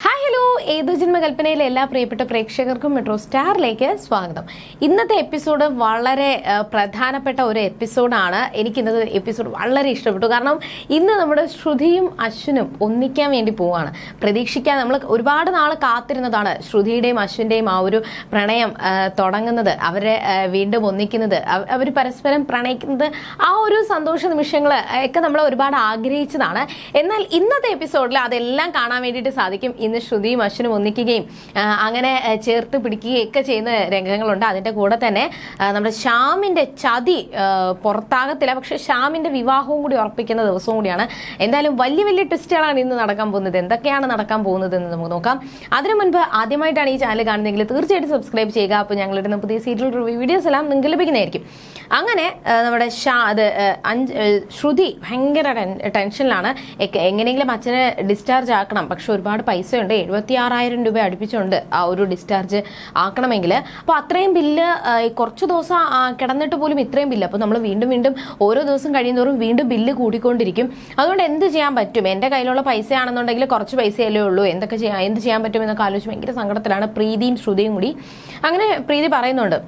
Hi hello ഏതു ജന്മകൽപ്പനയിലെ എല്ലാ പ്രിയപ്പെട്ട പ്രേക്ഷകർക്കും മെട്രോ സ്റ്റാറിലേക്ക് സ്വാഗതം. ഇന്നത്തെ എപ്പിസോഡ് വളരെ പ്രധാനപ്പെട്ട ഒരു എപ്പിസോഡാണ് എനിക്ക് ഇന്നത്തെ എപ്പിസോഡ് വളരെ ഇഷ്ടപ്പെട്ടു. കാരണം ഇന്ന് നമ്മുടെ ശ്രുതിയും അശ്വിനും ഒന്നിക്കാൻ വേണ്ടി പോവുകയാണ് പ്രതീക്ഷിക്കാൻ നമ്മൾ ഒരുപാട് നാൾ കാത്തിരുന്നതാണ് ശ്രുതിയുടെയും അശ്വിന്റെയും ആ ഒരു പ്രണയം തുടങ്ങുന്നത്. അവരെ വീണ്ടും ഒന്നിക്കുന്നത്. അവർ പരസ്പരം പ്രണയിക്കുന്നത് ആ ഒരു സന്തോഷ നിമിഷങ്ങൾ ഒക്കെ നമ്മൾ ഒരുപാട് ആഗ്രഹിച്ചതാണ്. എന്നാൽ ഇന്നത്തെ എപ്പിസോഡിൽ അതെല്ലാം കാണാൻ വേണ്ടിയിട്ട് സാധിക്കും. ഇന്ന് ശ്രുതിയും അശ്വനും ഒന്നിക്കുകയും അങ്ങനെ ചേർത്ത് പിടിക്കുകയും ഒക്കെ ചെയ്യുന്ന രംഗങ്ങളുണ്ട്. അതിന്റെ കൂടെ തന്നെ നമ്മുടെ ശ്യാമിന്റെ ചതി പുറത്താകത്തില്ല. പക്ഷെ ശ്യാമിന്റെ വിവാഹവും കൂടി ഉറപ്പിക്കുന്ന ദിവസവും കൂടിയാണ്. എന്തായാലും വലിയ വലിയ ട്വിസ്റ്റുകളാണ് ഇന്ന് നടക്കാൻ പോകുന്നത്. എന്തൊക്കെയാണ് നടക്കാൻ പോകുന്നത് എന്ന് നമുക്ക് നോക്കാം. അതിനു മുൻപ് ആദ്യമായിട്ടാണ് ഈ ചാനൽ കാണുന്നതെങ്കിൽ തീർച്ചയായിട്ടും സബ്സ്ക്രൈബ് ചെയ്യുക. അപ്പോൾ ഞങ്ങളിടുന്ന പുതിയ സീരിയൽ റിവ്യൂ വീഡിയോസ് എല്ലാം നിങ്ങൾക്ക് ലഭിക്കുന്നതായിരിക്കും. അങ്ങനെ നമ്മുടെ ഷാ അത് അഞ്ച് ശ്രുതി ഭയങ്കര ടെൻ- ടെൻഷനിലാണ്. എങ്ങനെയെങ്കിലും അച്ഛനെ ഡിസ്ചാർജ് ആക്കണം. പക്ഷെ ഒരുപാട് പൈസയുണ്ട് എഴുപത്തി ആറായിരം രൂപ അടുപ്പിച്ചുണ്ട് ആ ഒരു ഡിസ്ചാർജ് ആക്കണമെങ്കിൽ അപ്പോൾ അത്രയും ബില്ല് കുറച്ച് ദിവസം കിടന്നിട്ട് പോലും ഇത്രയും ബില്ല്. അപ്പോൾ നമ്മൾ വീണ്ടും വീണ്ടും ഓരോ ദിവസം കഴിയുന്നതോറും വീണ്ടും ബില്ല് കൂടിക്കൊണ്ടിരിക്കും. അതുകൊണ്ട് എന്ത് ചെയ്യാൻ പറ്റും? എന്റെ കയ്യിലുള്ള പൈസ ആണെന്നുണ്ടെങ്കിൽ കുറച്ച് പൈസയല്ലേ ഉള്ളൂ. എന്തൊക്കെ ചെയ്യാം എന്ത് ചെയ്യാൻ പറ്റും എന്നൊക്കെ ആലോചിച്ച് ഭയങ്കര സങ്കടത്തിലാണ് പ്രീതിയും ശ്രുതിയും കൂടി. അങ്ങനെ പ്രീതി പറയുന്നുണ്ട്.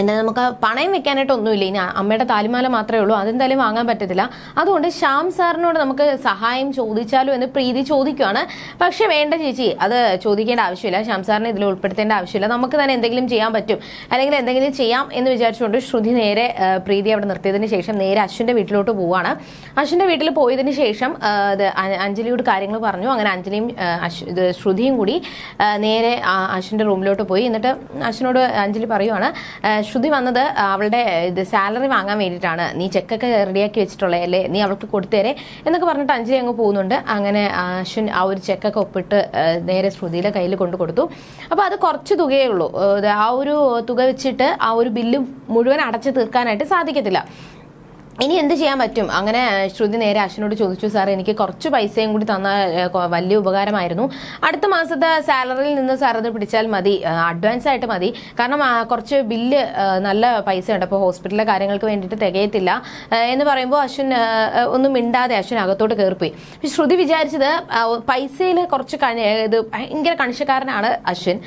എന്താ നമുക്ക് പണയം വെക്കാനായിട്ട് ഒന്നുമില്ല ഇനി അമ്മയുടെ താലിമാല മാത്രമേ ഉള്ളൂ. അതെന്തായാലും വാങ്ങാൻ പറ്റത്തില്ല. അതുകൊണ്ട് ശ്യാം സാറിനോട് നമുക്ക് സഹായം ചോദിച്ചാലും എന്ന് പ്രീതി ചോദിക്കുകയാണ് പക്ഷേ വേണ്ട ചേച്ചി അത് ചോദിക്കേണ്ട ആവശ്യമില്ല. ശ്യാം സാറിനെ ഇതിൽ ഉൾപ്പെടുത്തേണ്ട ആവശ്യമില്ല. നമുക്ക് തന്നെ എന്തെങ്കിലും ചെയ്യാൻ പറ്റും. അല്ലെങ്കിൽ എന്തെങ്കിലും ചെയ്യാം എന്ന് വിചാരിച്ചുകൊണ്ട് ശ്രുതി നേരെ പ്രീതി അവിടെ നിർത്തിയതിന് ശേഷം നേരെ അശ്വിന്റെ വീട്ടിലോട്ട് പോവുകയാണ് അശ്വിന്റെ വീട്ടിൽ പോയതിന് ശേഷം അഞ്ജലിയോട് കാര്യങ്ങൾ പറഞ്ഞു. അങ്ങനെ അഞ്ജലിയും ശ്രുതിയും കൂടി നേരെ അശ്വിന്റെ റൂമിലോട്ട് പോയി. എന്നിട്ട് അശ്വിനോട് അഞ്ജലി പറയുവാണ് ശ്രുതി വന്നത് അവളുടെ ഇത് സാലറി വാങ്ങാൻ വേണ്ടിയിട്ടാണ്. നീ ചെക്കൊക്കെ റെഡിയാക്കി വെച്ചിട്ടുള്ളത് അല്ലേ? നീ അവൾക്ക് കൊടുത്തേരെ എന്നൊക്കെ പറഞ്ഞിട്ട് അഞ്ജലി അങ്ങ് പോകുന്നുണ്ട്. അങ്ങനെ അശ്വിൻ ആ ഒരു ചെക്കൊക്കെ ഒപ്പിട്ട് നേരെ ശ്രുതിയുടെ കയ്യിൽ കൊണ്ടു കൊടുത്തു. അപ്പോൾ അത് കുറച്ച് തുകയേ ഉള്ളൂ. ആ ഒരു തുക വെച്ചിട്ട് ആ ഒരു ബില്ല് മുഴുവൻ അടച്ചു തീർക്കാനായിട്ട് സാധിക്കത്തില്ല. ഇനി എന്ത് ചെയ്യാൻ പറ്റും? അങ്ങനെ ശ്രുതി നേരെ അശ്വിനോട് ചോദിച്ചു സാർ എനിക്ക് കുറച്ച് പൈസയും കൂടി തന്ന വലിയ ഉപകാരമായിരുന്നു. അടുത്ത മാസത്തെ സാലറിയിൽ നിന്ന് സാർ അത് പിടിച്ചാൽ മതി. അഡ്വാൻസ് ആയിട്ട് മതി. കാരണം കുറച്ച് ബില്ല് നല്ല പൈസ ഉണ്ട്. അപ്പോൾ ഹോസ്പിറ്റലിലെ കാര്യങ്ങൾക്ക് വേണ്ടിയിട്ട് തികയത്തില്ല. എന്ന് പറയുമ്പോൾ അശ്വിൻ ഒന്നും മിണ്ടാതെ അശ്വിൻ അകത്തോട്ട് കയറിപ്പോയി ശ്രുതി വിചാരിച്ചത് പൈസയിൽ കുറച്ച് ഇത് ഭയങ്കര കണിശക്കാരനാണ് അശ്വിൻ.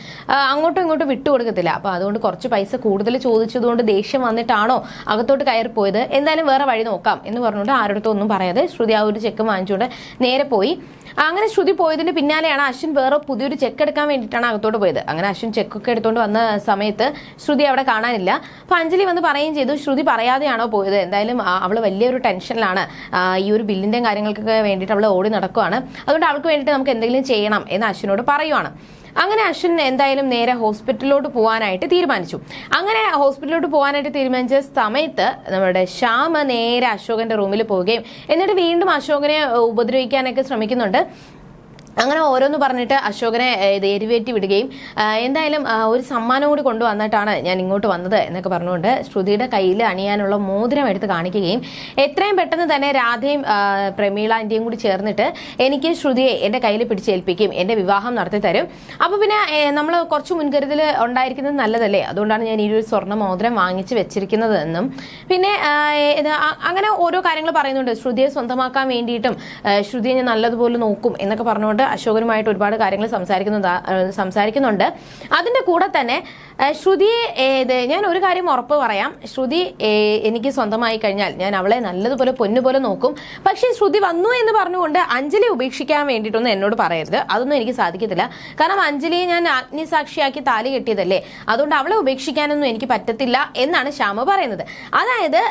അങ്ങോട്ടും ഇങ്ങോട്ടും വിട്ടുകൊടുക്കത്തില്ല അപ്പോൾ അതുകൊണ്ട് കുറച്ച് പൈസ കൂടുതൽ ചോദിച്ചതുകൊണ്ട് ദേഷ്യം വന്നിട്ടാണോ അകത്തോട്ട് കയറിപ്പോയത്? എന്തായാലും വേറെ വഴി നോക്കാം എന്ന് പറഞ്ഞുകൊണ്ട് ആരുടെ ഒന്നും പറയാതെ ശ്രുതി ആ ഒരു ചെക്ക് വാങ്ങിച്ചുകൊണ്ട് നേരെ പോയി. അങ്ങനെ ശ്രുതി പോയതിന്റെ പിന്നാലെയാണ് അശ്വിൻ വേറെ പുതിയൊരു ചെക്ക് എടുക്കാൻ വേണ്ടിയിട്ടാണ് അകത്തോട്ട് പോയത്. അങ്ങനെ അശ്വിൻ ചെക്കൊക്കെ എടുത്തുകൊണ്ട് വന്ന സമയത്ത് ശ്രുതി അവിടെ കാണാനില്ല. അപ്പൊ അഞ്ജലി വന്ന് പറയുകയും ചെയ്തു ശ്രുതി പറയാതെയാണോ പോയത്? എന്തായാലും അവൾ വലിയൊരു ടെൻഷനിലാണ്. ഈ ഒരു ബില്ലിന്റെയും കാര്യങ്ങൾക്കൊക്കെ വേണ്ടിയിട്ട് അവൾ ഓടി നടക്കുവാണ്. അതുകൊണ്ട് അവൾക്ക് വേണ്ടിയിട്ട് നമുക്ക് എന്തെങ്കിലും ചെയ്യണം എന്ന് അശ്വിനോട് പറയുവാണ്. അങ്ങനെ അശ്വിൻ എന്തായാലും നേരെ ഹോസ്പിറ്റലിലോട്ട് പോകാനായിട്ട് തീരുമാനിച്ചു. അങ്ങനെ ഹോസ്പിറ്റലിലോട്ട് പോകാനായിട്ട് തീരുമാനിച്ച സമയത്ത് നമ്മുടെ ശ്യാമ നേരെ അശോകന്റെ റൂമിൽ പോവുകയും എന്നിട്ട് വീണ്ടും അശോകനെ ഉപദ്രവിക്കാനൊക്കെ ശ്രമിക്കുന്നുണ്ട്. അങ്ങനെ ഓരോന്ന് പറഞ്ഞിട്ട് അശോകനെ ഇത് എരിവേറ്റി വിടുകയും എന്തായാലും ഒരു സമ്മാനം കൂടി കൊണ്ടുവന്നിട്ടാണ് ഞാൻ ഇങ്ങോട്ട് വന്നത് എന്നൊക്കെ പറഞ്ഞുകൊണ്ട് ശ്രുതിയുടെ കയ്യിൽ അണിയാനുള്ള മോതിരം എടുത്ത് കാണിക്കുകയും എത്രയും പെട്ടെന്ന് തന്നെ രാധയും പ്രമീള ആന്റിയും കൂടി ചേർന്നിട്ട് എനിക്ക് ശ്രുതിയെ എന്റെ കയ്യിൽ പിടിച്ചേൽപ്പിക്കും എന്റെ വിവാഹം നടത്തി തരും. അപ്പോൾ പിന്നെ നമ്മൾ കുറച്ച് മുൻകരുതൽ ഉണ്ടായിരിക്കുന്നത് നല്ലതല്ലേ? അതുകൊണ്ടാണ് ഞാൻ ഈ ഒരു സ്വർണ മോതിരം വാങ്ങിച്ച് വെച്ചിരിക്കുന്നത് എന്നും. പിന്നെ അങ്ങനെ ഓരോ കാര്യങ്ങൾ പറയുന്നുണ്ട്. ശ്രുതിയെ സ്വന്തമാക്കാൻ വേണ്ടിയിട്ടും ശ്രുതിയെ ഞാൻ നല്ലതുപോലെ നോക്കും എന്നൊക്കെ പറഞ്ഞുകൊണ്ട് അശോകനുമായിട്ട് ഒരുപാട് കാര്യങ്ങൾ സംസാരിക്കുന്നു സംസാരിക്കുന്നുണ്ട്. അതിന്റെ കൂടെ തന്നെ ശ്രുതിയെ ഏ, ഇത് ഞാൻ ഒരു കാര്യം ഉറപ്പ് പറയാം. ശ്രുതി എനിക്ക് സ്വന്തമായി കഴിഞ്ഞാൽ ഞാൻ അവളെ നല്ലതുപോലെ പൊന്നുപോലെ നോക്കും. പക്ഷേ ശ്രുതി വന്നു എന്ന് പറഞ്ഞുകൊണ്ട് അഞ്ജലി ഉപേക്ഷിക്കാൻ വേണ്ടിയിട്ടൊന്നും എന്നോട് പറയരുത്. അതൊന്നും എനിക്ക് സാധിക്കത്തില്ല. കാരണം അഞ്ജലിയെ ഞാൻ അഗ്നിസാക്ഷിയാക്കി താലി കെട്ടിയതല്ലേ? അതുകൊണ്ട് അവളെ ഉപേക്ഷിക്കാനൊന്നും എനിക്ക് പറ്റത്തില്ല എന്നാണ് ശ്യാമ പറയുന്നത്. അതായത്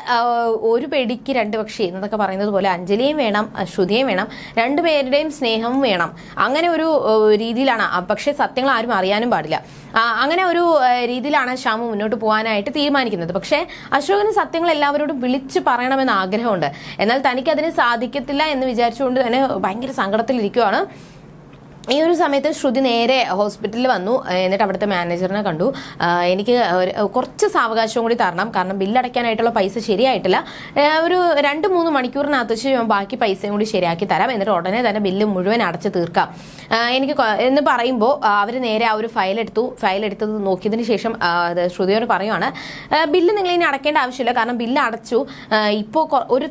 ഒരു പെടിക്ക് രണ്ട് പക്ഷി എന്നതൊക്കെ പറയുന്നത് പോലെ അഞ്ജലിയും വേണം ശ്രുതിയും വേണം. രണ്ടുപേരുടെയും സ്നേഹവും വേണം. അങ്ങനെ ഒരു രീതിയിലാണ്. പക്ഷേ സത്യങ്ങൾ ആരും അറിയാനും പാടില്ല. അങ്ങനെ ഒരു രീതിയിലാണ് ശ്യാമു മുന്നോട്ട് പോകാനായിട്ട് തീരുമാനിക്കുന്നത്. പക്ഷേ അശോകന് സത്യങ്ങൾ എല്ലാവരോടും വിളിച്ച് പറയണമെന്ന് ആഗ്രഹമുണ്ട്. എന്നാൽ തനിക്ക് അതിന് സാധിക്കത്തില്ല എന്ന് വിചാരിച്ചുകൊണ്ട് തന്നെ ഭയങ്കര സങ്കടത്തിലിരിക്കുവാണ്. ഈ ഒരു സമയത്ത് ശ്രുതി നേരെ ഹോസ്പിറ്റലിൽ വന്നു. എന്നിട്ട് അവിടുത്തെ മാനേജറിനെ കണ്ടു. എനിക്ക് കുറച്ച് സാവകാശവും കൂടി തരണം. കാരണം ബില്ലടയ്ക്കാനായിട്ടുള്ള പൈസ ശരിയായിട്ടില്ല. ഒരു രണ്ട് മൂന്ന് മണിക്കൂറിനകത്ത് വെച്ച് ഞാൻ ബാക്കി പൈസയും കൂടി ശരിയാക്കി തരാം. എന്നിട്ട് ഉടനെ തന്നെ ബില്ല് മുഴുവൻ അടച്ച് തീർക്കാം. എനിക്ക് എന്ന് പറയുമ്പോൾ അവർ നേരെ ആ ഒരു ഫയൽ എടുത്തു. ഫയൽ എടുത്തത് നോക്കിയതിന് ശേഷം ശ്രുതിയോട് പറയുവാണ് ബില്ല് നിങ്ങൾ ഇനി അടയ്ക്കേണ്ട ആവശ്യമില്ല. കാരണം ബില്ല് അടച്ചു. ഇപ്പോൾ ഒരു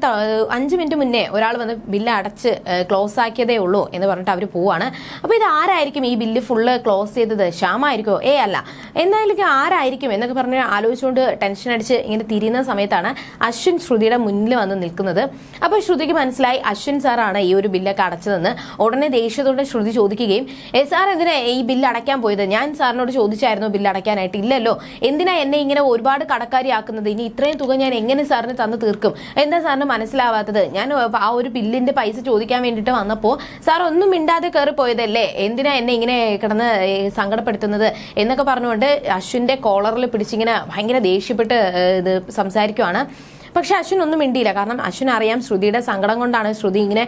അഞ്ച് മിനിറ്റ് മുന്നേ ഒരാൾ വന്ന് ബില്ല് അടച്ച് ക്ലോസ് ആക്കിയതേ ഉള്ളൂ എന്ന് പറഞ്ഞിട്ട് അവർ പോവാണ്. അപ്പോൾ ഇത് ആരായിരിക്കും ഈ ബില്ല് ഫുള്ള് ക്ലോസ് ചെയ്തത്? ശ്യാമായിരിക്കോ? ഏ അല്ല. എന്തായാലും ആരായിരിക്കും എന്നൊക്കെ പറഞ്ഞ് ആലോചിച്ചുകൊണ്ട് ടെൻഷൻ അടിച്ച് ഇങ്ങനെ തിരിയുന്ന സമയത്താണ് അശ്വിൻ ശ്രുതിയുടെ മുന്നിൽ വന്ന് നിൽക്കുന്നത്. അപ്പോൾ ശ്രുതിക്ക് മനസ്സിലായി അശ്വിൻ സാറാണ് ഈ ഒരു ബില്ലൊക്കെ അടച്ചതെന്ന്. ഉടനെ ദേഷ്യത്തോടെ ശ്രുതി ചോദിക്കുകയും ഏ സാർ എന്തിനാ ഈ ബില്ല് അടയ്ക്കാൻ പോയത്? ഞാൻ സാറിനോട് ചോദിച്ചായിരുന്നു ബില്ല് അടയ്ക്കാനായിട്ട്. ഇല്ലല്ലോ. എന്തിനാ എന്നെ ഇങ്ങനെ ഒരുപാട് കടക്കാരിയാക്കുന്നത്? ഇനി ഇത്രയും തുക ഞാൻ എങ്ങനെ സാറിന് തന്നു തീർക്കും? എന്താ സാറിന് മനസ്സിലാവാത്തത്? ഞാൻ ആ ഒരു ബില്ലിന്റെ പൈസ ചോദിക്കാൻ വേണ്ടിയിട്ട് വന്നപ്പോൾ സാർ ഒന്നും മിണ്ടാതെ കയറി പോയതല്ലേ എന്തിനാ എന്നെ ഇങ്ങനെ കിടന്ന് സങ്കടപ്പെടുത്തുന്നത്? എന്നൊക്കെ പറഞ്ഞുകൊണ്ട് അശ്വിന്റെ കോളറിൽ പിടിച്ചിങ്ങനെ ഭയങ്കര ദേഷ്യപ്പെട്ട് ഇത് സംസാരിക്കുവാണ്. പക്ഷെ അശ്വിൻ ഒന്നും മിണ്ടിയില്ല. കാരണം അശ്വിൻ അറിയാം ശ്രുതിയുടെ സങ്കടം കൊണ്ടാണ് ശ്രുതി ഇങ്ങനെ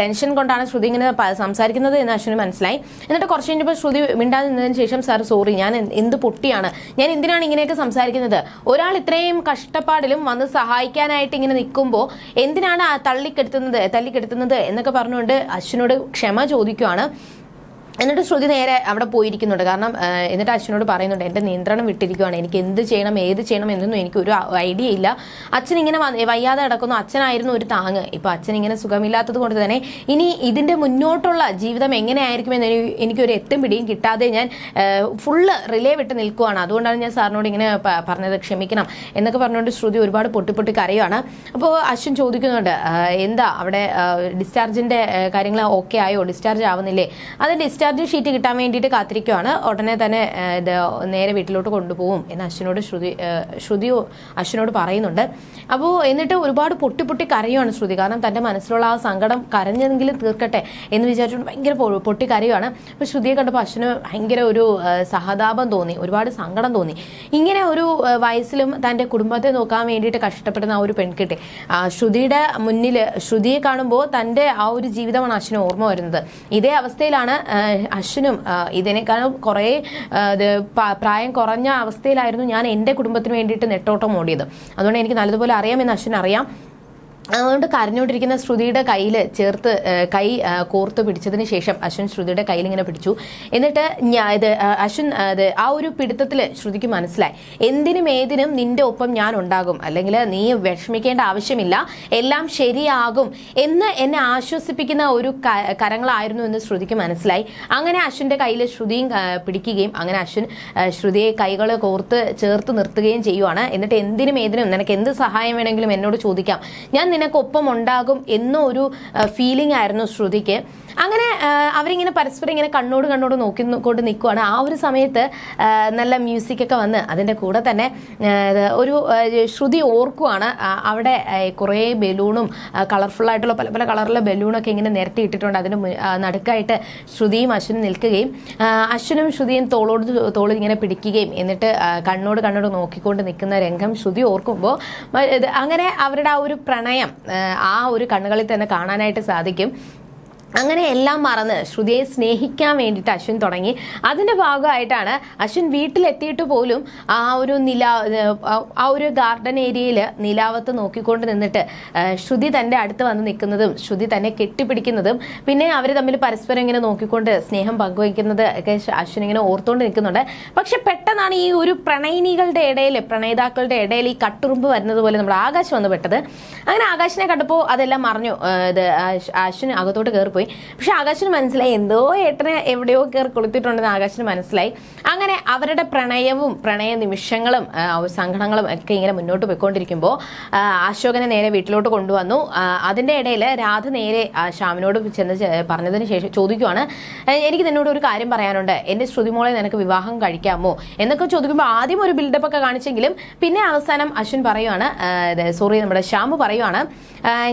ടെൻഷൻ കൊണ്ടാണ് ശ്രുതി ഇങ്ങനെ സംസാരിക്കുന്നത് എന്ന് അശ്വിന് മനസ്സിലായി. എന്നിട്ട് കുറച്ച് കഴിഞ്ഞപ്പോൾ ശ്രുതി മിണ്ടാതെ നിന്നതിന് ശേഷം സാർ സോറി ഞാൻ എന്ത് പൊട്ടിയാണ്? ഞാൻ എന്തിനാണ് ഇങ്ങനെയൊക്കെ സംസാരിക്കുന്നത്? ഒരാൾ ഇത്രയും കഷ്ടപ്പാടിലും വന്ന് സഹായിക്കാനായിട്ട് ഇങ്ങനെ നിൽക്കുമ്പോൾ എന്തിനാണ് തള്ളിക്കെടുത്തുന്നത് തള്ളിക്കെടുത്തുന്നത് എന്നൊക്കെ പറഞ്ഞുകൊണ്ട് അശ്വിനോട് ക്ഷമ ചോദിക്കുവാണ്. എന്നിട്ട് ശ്രുതി നേരെ അവിടെ പോയിരിക്കുന്നുണ്ട്. കാരണം എന്നിട്ട് അച്ഛനോട് പറയുന്നുണ്ട് എന്റെ നിയന്ത്രണം വിട്ടിരിക്കുകയാണ് എനിക്ക് എന്ത് ചെയ്യണം ഏത് ചെയ്യണം എന്നൊന്നും എനിക്ക് ഒരു ഐഡിയ ഇല്ല. അച്ഛൻ ഇങ്ങനെ വയ്യാതെ കിടക്കുന്നു. അച്ഛനായിരുന്നു ഒരു താങ്ങ്. ഇപ്പൊ അച്ഛൻ ഇങ്ങനെ സുഖമില്ലാത്തത് കൊണ്ട് തന്നെ ഇനി ഇതിന്റെ മുന്നോട്ടുള്ള ജീവിതം എങ്ങനെയായിരിക്കും എന്ന് എനിക്ക് എനിക്കൊരു എത്തും പിടിയും കിട്ടാതെ ഞാൻ ഫുള്ള് റിലേ വിട്ട് നിൽക്കുവാണ്. അതുകൊണ്ടാണ് ഞാൻ സാറിനോട് ഇങ്ങനെ പറഞ്ഞത് ക്ഷമിക്കണം എന്നൊക്കെ പറഞ്ഞുകൊണ്ട് ശ്രുതി ഒരുപാട് പൊട്ടി പൊട്ടി അപ്പോൾ അശ്വൻ ചോദിക്കുന്നുണ്ട് എന്താ അവിടെ ഡിസ്ചാർജിന്റെ കാര്യങ്ങൾ ഓക്കെ ആയോ? ഡിസ്ചാർജ് ആവുന്നില്ലേ? അത് ഡിസ്ചാർജ് ഷീറ്റ് കിട്ടാൻ വേണ്ടിയിട്ട് കാത്തിരിക്കുവാണ്. ഉടനെ തന്നെ ഇത് നേരെ വീട്ടിലോട്ട് കൊണ്ടുപോകും എന്ന് അശ്വിനോട് ശ്രുതി ശ്രുതി അശ്വിനോട് പറയുന്നുണ്ട്. അപ്പോൾ എന്നിട്ട് ഒരുപാട് പൊട്ടി പൊട്ടി കരയുവാണ് ശ്രുതി. കാരണം തന്റെ മനസ്സിലുള്ള ആ സങ്കടം കരഞ്ഞെങ്കിലും തീർക്കട്ടെ എന്ന് വിചാരിച്ചുകൊണ്ട് ഭയങ്കര പൊട്ടി കരയുവാണ്. അപ്പോൾ ശ്രുതിയെ കണ്ടപ്പോൾ അശ്വിന് ഭയങ്കര ഒരു സഹതാപം തോന്നി ഒരുപാട് സങ്കടം തോന്നി. ഇങ്ങനെ ഒരു വയസ്സിലും തന്റെ കുടുംബത്തെ നോക്കാൻ വേണ്ടിയിട്ട് കഷ്ടപ്പെടുന്ന ആ ഒരു പെൺകുട്ടി ശ്രുതിയുടെ മുന്നിൽ ശ്രുതിയെ കാണുമ്പോൾ തന്റെ ആ ഒരു ജീവിതമാണ് അശ്വിന് ഓർമ്മ വരുന്നത്. ഇതേ അവസ്ഥയിലാണ് അശ്വിനും ഇതിനേക്കാളും കുറേ പ്രായം കുറഞ്ഞ അവസ്ഥയിലായിരുന്നു ഞാൻ എന്റെ കുടുംബത്തിന് വേണ്ടിയിട്ട് നെട്ടോട്ടം ഓടിയത്. അതുകൊണ്ട് എനിക്ക് നല്ലതുപോലെ അറിയാമെന്ന് അശ്വിൻ അറിയാം അതുകൊണ്ട് കരഞ്ഞുകൊണ്ടിരിക്കുന്ന ശ്രുതിയുടെ കയ്യിൽ ചേർത്ത് കൈ കോർത്ത് പിടിച്ചതിന് ശേഷം അശ്വിൻ ശ്രുതിയുടെ കയ്യിൽ ഇങ്ങനെ പിടിച്ചു. എന്നിട്ട് ഇത് അശ്വിൻ ഇത് ആ ഒരു പിടുത്തത്തിൽ ശ്രുതിക്ക് മനസ്സിലായി. എന്തിനും ഏതിനും നിന്റെ ഒപ്പം ഞാൻ ഉണ്ടാകും. അല്ലെങ്കിൽ നീ വിഷമിക്കേണ്ട ആവശ്യമില്ല. എല്ലാം ശരിയാകും എന്ന് എന്നെ ആശ്വസിപ്പിക്കുന്ന ഒരു കരങ്ങളായിരുന്നു എന്ന് ശ്രുതിക്ക് മനസ്സിലായി. അങ്ങനെ അശ്വിന്റെ കയ്യിൽ ശ്രുതിയും പിടിക്കുകയും അങ്ങനെ അശ്വിൻ ശ്രുതിയെ കൈകൾ കോർത്ത് ചേർത്ത് നിർത്തുകയും ചെയ്യുവാണ്. എന്നിട്ട് എന്തിനും ഏതിനും നിനക്ക് എന്ത് സഹായം വേണമെങ്കിലും എന്നോട് ചോദിക്കാം. ഞാൻ നിനക്കൊപ്പം ഉണ്ടാകും എന്നൊരു ഫീലിംഗ് ആയിരുന്നു ശ്രുതിക്ക്. അങ്ങനെ അവരിങ്ങനെ പരസ്പരം ഇങ്ങനെ കണ്ണോട് കണ്ണോട് നോക്കി കൊണ്ട് നിൽക്കുവാണ് ആ ഒരു സമയത്ത് നല്ല മ്യൂസിക് ഒക്കെ വന്ന് അതിന്റെ കൂടെ തന്നെ ഒരു ശ്രുതി ഓർക്കുവാണ്. അവിടെ കുറേ ബലൂണും കളർഫുള്ളായിട്ടുള്ള പല പല കളറിലെ ബലൂണൊക്കെ ഇങ്ങനെ നിരത്തി ഇട്ടിട്ടുണ്ട്. അതിന് നടുക്കായിട്ട് ശ്രുതിയും അശ്വിനും നിൽക്കുകയും അശ്വനും ശ്രുതിയും തോളോട് തോളിൽ ഇങ്ങനെ പിടിക്കുകയും എന്നിട്ട് കണ്ണോട് കണ്ണോട് നോക്കിക്കൊണ്ട് നിൽക്കുന്ന രംഗം ശ്രുതി ഓർക്കുമ്പോൾ അങ്ങനെ അവരുടെ ആ ഒരു പ്രണയം ആ, ആ ഒരു കണ്ണുകളിൽ തന്നെ കാണാനായിട്ട് സാധിക്കും. അങ്ങനെ എല്ലാം മറന്ന് ശ്രുതിയെ സ്നേഹിക്കാൻ വേണ്ടിയിട്ട് അശ്വിൻ തുടങ്ങി. അതിന്റെ ഭാഗമായിട്ടാണ് അശ്വിൻ വീട്ടിലെത്തിയിട്ട് പോലും ആ ഒരു നില ആ ഒരു ഗാർഡൻ ഏരിയയിൽ നിലാവത്ത് നോക്കിക്കൊണ്ട് നിന്നിട്ട് ശ്രുതി തന്റെ അടുത്ത് വന്ന് നിൽക്കുന്നതും ശ്രുതി തന്നെ കെട്ടിപ്പിടിക്കുന്നതും പിന്നെ അവർ തമ്മിൽ പരസ്പരം ഇങ്ങനെ നോക്കിക്കൊണ്ട് സ്നേഹം പങ്കുവയ്ക്കുന്നത് ഒക്കെ അശ്വിൻ ഇങ്ങനെ ഓർത്തുകൊണ്ട് നിൽക്കുന്നുണ്ട്. പക്ഷെ പെട്ടെന്നാണ് ഈ ഒരു പ്രണയിനികളുടെ ഇടയിൽ പ്രണയിതാക്കളുടെ ഇടയിൽ ഈ കട്ടുറുമ്പ് വരുന്നത് പോലെ നമ്മൾ ആകാശ് വന്ന് പെട്ടത്. അങ്ങനെ ആകാശിനെ കണ്ടപ്പോൾ അതെല്ലാം മറിഞ്ഞു. ഇത് അശ്വിൻ അകത്തോട്ട് കയറിപ്പോയി പക്ഷെ ആകാശിന് മനസ്സിലായി. എന്തോ ഏട്ടനെ എവിടെയോ കയറി കൊളുത്തിട്ടുണ്ടെന്ന് ആകാശിന് മനസ്സിലായി. അങ്ങനെ അവരുടെ പ്രണയവും പ്രണയ നിമിഷങ്ങളും സങ്കടങ്ങളും ഒക്കെ ഇങ്ങനെ മുന്നോട്ട് പോയിക്കൊണ്ടിരിക്കുമ്പോൾ അശോകനെ നേരെ വീട്ടിലോട്ട് കൊണ്ടുവന്നു. അതിന്റെ ഇടയിൽ രാധ നേരെ ശ്യാമിനോട് ചെന്ന് പറഞ്ഞതിന് ശേഷം ചോദിക്കുവാണ് എനിക്ക് നിന്നോട് ഒരു കാര്യം പറയാനുണ്ട്. എന്റെ ശ്രുതിമോളെ നിനക്ക് വിവാഹം കഴിക്കാമോ? എന്നൊക്കെ ചോദിക്കുമ്പോൾ ആദ്യം ഒരു ബിൽഡപ്പ് ഒക്കെ കാണിച്ചെങ്കിലും പിന്നെ അവസാനം അശ്വിൻ പറയുവാണ് സോറി നമ്മുടെ ശ്യാമു പറയുവാണ്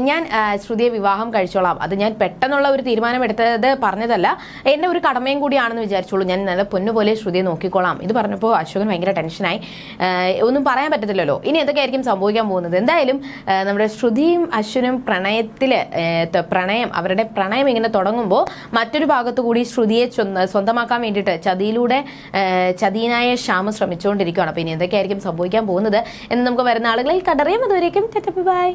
ഞാൻ ശ്രുതിയെ വിവാഹം കഴിച്ചോളാം. അത് ഞാൻ പെട്ടെന്നുള്ള തീരുമാനമെടുത്തത് പറഞ്ഞതല്ല. എന്റെ ഒരു കടമയും കൂടിയാണെന്ന് വിചാരിച്ചോളൂ. ഞാൻ നല്ല പൊന്നുപോലെ ശ്രുതിയെ നോക്കിക്കോളാം. ഇത് പറഞ്ഞപ്പോൾ അശോകൻ ഭയങ്കര ടെൻഷനായി. ഒന്നും പറയാൻ പറ്റത്തില്ലല്ലോ. ഇനി എന്തൊക്കെയായിരിക്കും സംഭവിക്കാൻ പോകുന്നത്? എന്തായാലും നമ്മുടെ ശ്രുതിയും അശ്വിനും പ്രണയത്തിൽ പ്രണയം അവരുടെ പ്രണയം ഇങ്ങനെ തുടങ്ങുമ്പോൾ മറ്റൊരു ഭാഗത്തു കൂടി ശ്രുതിയെ സ്വന്തമാക്കാൻ വേണ്ടിയിട്ട് ചതിയിലൂടെ ചതിയനായ ശ്യാമ ശ്രമിച്ചുകൊണ്ടിരിക്കുകയാണ്. അപ്പോൾ ഇനി എന്തൊക്കെയായിരിക്കും സംഭവിക്കാൻ പോകുന്നത് എന്ന് നമുക്ക് വരുന്ന ആളുകളിൽ കണ്ടറിയാം. അതുവരേക്കും ബൈ.